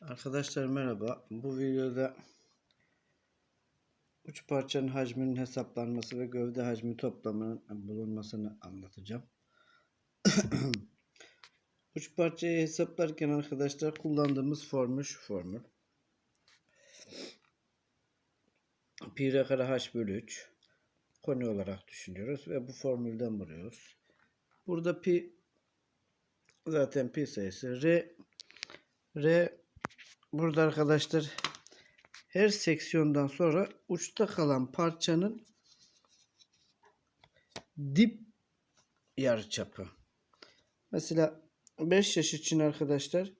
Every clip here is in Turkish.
Arkadaşlar merhaba. Bu videoda uç parçanın hacminin hesaplanması ve gövde hacmi toplamının bulunmasını anlatacağım. uç parçayı hesaplarken arkadaşlar kullandığımız formül şu formül. Pi r kare h bölü 3 koni olarak düşünüyoruz ve bu formülden buluyoruz. Burada pi zaten pi sayısı r r burada arkadaşlar her seksiyondan sonra uçta kalan parçanın dip yarıçapı. Mesela 5 yaş için arkadaşlar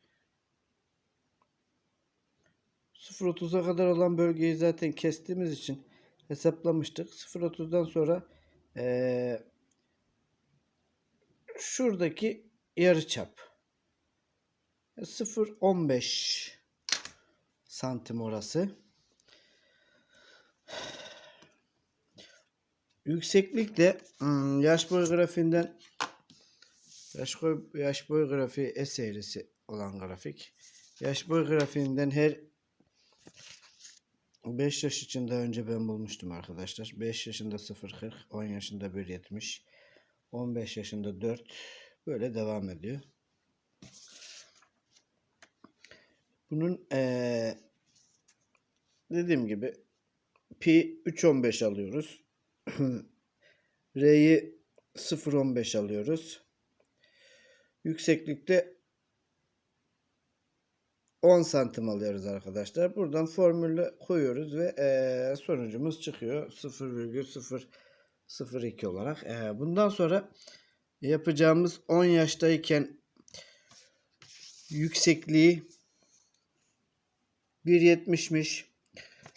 0.30'a kadar olan bölgeyi zaten kestiğimiz için hesaplamıştık. 0.30'dan sonra eee şuradaki yarıçap 0.15 santim orası. Yükseklik de hmm, yaş boy grafiğinden yaş boy, yaş boy grafiği S eğrisi olan grafik. Yaş boy grafiğinden her 5 yaş için daha önce ben bulmuştum arkadaşlar. 5 yaşında 0.40, 10 yaşında 1.70, 15 yaşında 4 böyle devam ediyor. Bunun eee, dediğim gibi pi 3.15 alıyoruz. R'yi 0.15 alıyoruz. Yükseklikte 10 santim alıyoruz arkadaşlar. Buradan formülü koyuyoruz ve eee, sonucumuz çıkıyor. 0,002 olarak. Eee, bundan sonra yapacağımız 10 yaştayken yüksekliği 1.70'miş.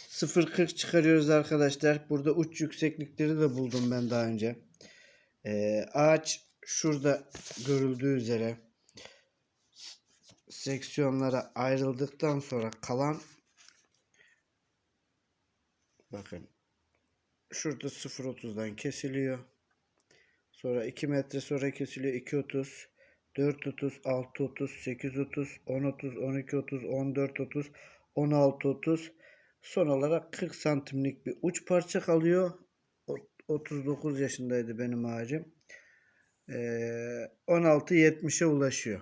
0.40 çıkarıyoruz arkadaşlar. Burada uç yükseklikleri de buldum ben daha önce. Ee, ağaç şurada görüldüğü üzere seksiyonlara ayrıldıktan sonra kalan bakın şurada 0.30'dan kesiliyor. Sonra 2 metre sonra kesiliyor 2.30 4.30 6.30 8.30 10.30 12.30 14.30 16.30 son olarak 40 santimlik bir uç parça kalıyor. O- 39 yaşındaydı benim ağacım. Ee, 16.70'e ulaşıyor.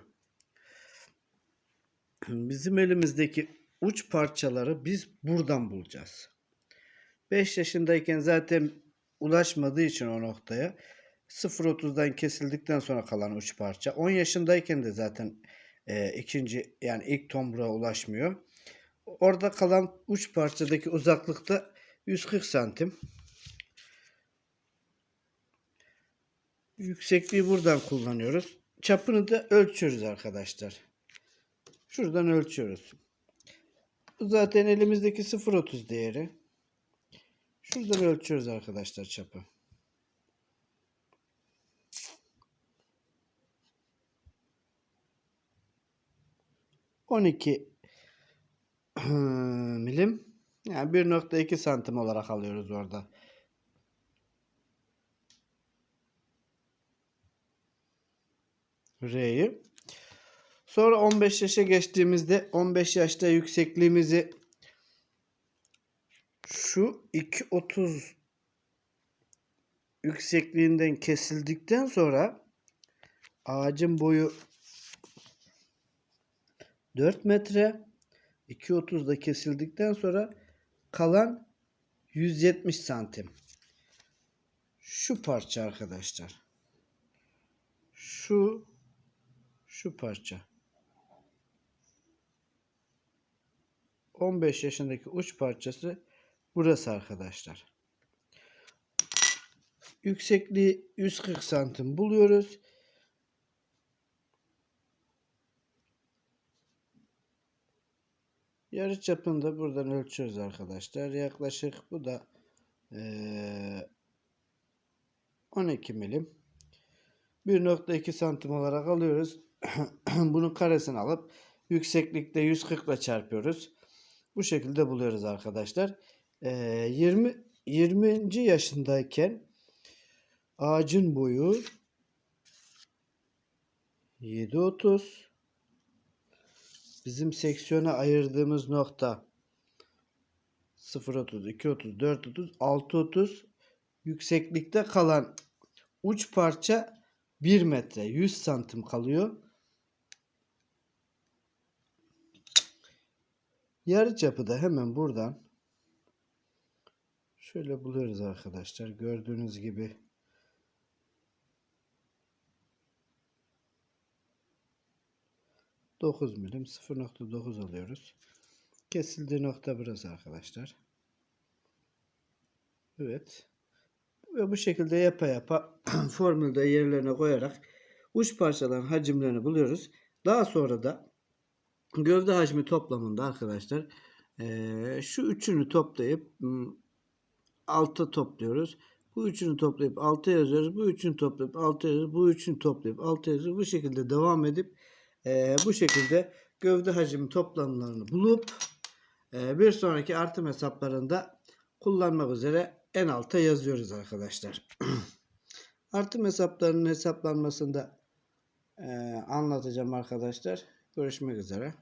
Bizim elimizdeki uç parçaları biz buradan bulacağız. 5 yaşındayken zaten ulaşmadığı için o noktaya 0.30'dan kesildikten sonra kalan uç parça. 10 yaşındayken de zaten e, ikinci yani ilk tomruğa ulaşmıyor. Orada kalan uç parçadaki uzaklıkta 140 santim. Yüksekliği buradan kullanıyoruz. Çapını da ölçüyoruz arkadaşlar. Şuradan ölçüyoruz. Bu zaten elimizdeki 0.30 değeri. Şuradan ölçüyoruz arkadaşlar çapı. On iki milim. Yani 1.2 santim olarak alıyoruz orada. R'yi. Sonra 15 yaşa geçtiğimizde 15 yaşta yüksekliğimizi şu 2.30 yüksekliğinden kesildikten sonra ağacın boyu 4 metre 2.30'da kesildikten sonra kalan 170 santim. Şu parça arkadaşlar. Şu şu parça. 15 yaşındaki uç parçası burası arkadaşlar. Yüksekliği 140 santim buluyoruz. Yarı çapını da buradan ölçüyoruz arkadaşlar. Yaklaşık bu da eee, 12 milim. 1.2 santim olarak alıyoruz. Bunun karesini alıp yükseklikte 140 ile çarpıyoruz. Bu şekilde buluyoruz arkadaşlar. Eee, 20 20. yaşındayken ağacın boyu 7.30 bizim seksiyona ayırdığımız nokta 0.30, 2.30, 4.30, 6.30 yükseklikte kalan uç parça 1 metre 100 santim kalıyor. Yarı çapı da hemen buradan şöyle buluyoruz arkadaşlar. Gördüğünüz gibi dokuz milim 0.9 alıyoruz. Kesildiği nokta burası arkadaşlar. Evet. Ve bu şekilde yapa yapa formülde yerlerine koyarak uç parçaların hacimlerini buluyoruz. Daha sonra da gövde hacmi toplamında arkadaşlar eee, şu üçünü toplayıp hmm, alta topluyoruz. Bu üçünü toplayıp alta yazıyoruz. Bu üçünü toplayıp alta yazıyoruz. Bu üçünü toplayıp alta yazıyoruz. Bu şekilde devam edip eee, bu şekilde gövde hacmi toplamlarını bulup eee, bir sonraki artım hesaplarında kullanmak üzere en alta yazıyoruz arkadaşlar. Artım hesaplarının hesaplanmasında eee, anlatacağım arkadaşlar. Görüşmek üzere.